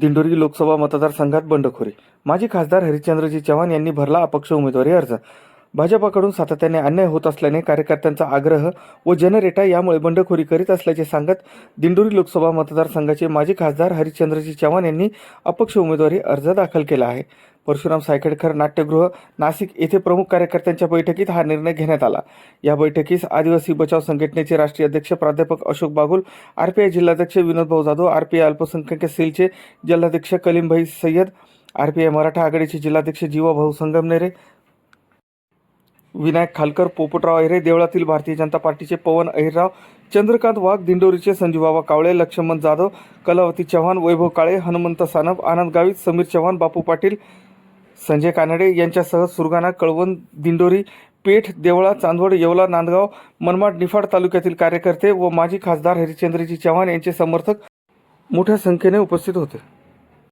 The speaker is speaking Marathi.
दिंडोरी लोकसभा मतदारसंघात बंडखोरी. माजी खासदार हरिश्चंद्रजी चव्हाण यांनी भरला अपक्ष उमेदवारी अर्ज. भाजपाकडून सातत्याने अन्याय होत असल्याने कार्यकर्त्यांचा आग्रह व जनरेटा यामुळे बंडखोरी करीत असल्याचे सांगत दिंडोरी लोकसभा मतदारसंघाचे माजी खासदार हरिश्चंद्रजी चव्हाण यांनी अपक्ष उमेदवारी अर्ज दाखल केला आहे. परशुराम सायखेडकर नाट्यगृह नाशिक येथे प्रमुख कार्यकर्त्यांच्या बैठकीत हा निर्णय घेण्यात आला. या बैठकीस आदिवासी बचाव संघटनेचे राष्ट्रीय अध्यक्ष प्राध्यापक अशोक बागुल आरपीआय जिल्हाध्यक्ष विनोद भाऊ जाधव आरपीआय अल्पसंख्याक सेलचे जिल्हाध्यक्ष कलीमभाई सय्यद आरपीआय मराठा आघाडीचे जिल्हाध्यक्ष जीवाभाऊ संगमनेरे विनायक खालकर पोपटराव अहिरे देवळातील भारतीय जनता पार्टीचे पवन अहिरराव चंद्रकांत वाघ दिंडोरीचे संजूबाबा कावळे लक्ष्मण जाधव कलावती चव्हाण वैभव काळे हनुमंत सानप आनंद गावित समीर चव्हाण बापू पाटील संजय कानडे यांच्यासह सुरगाणा कळवण दिंडोरी पेठ देवळा चांदवड येवला नांदगाव मनमाड निफाड तालुक्यातील कार्यकर्ते व माजी खासदार हरिश्चंद्रजी चव्हाण यांचे समर्थक मोठ्या संख्येने उपस्थित होते.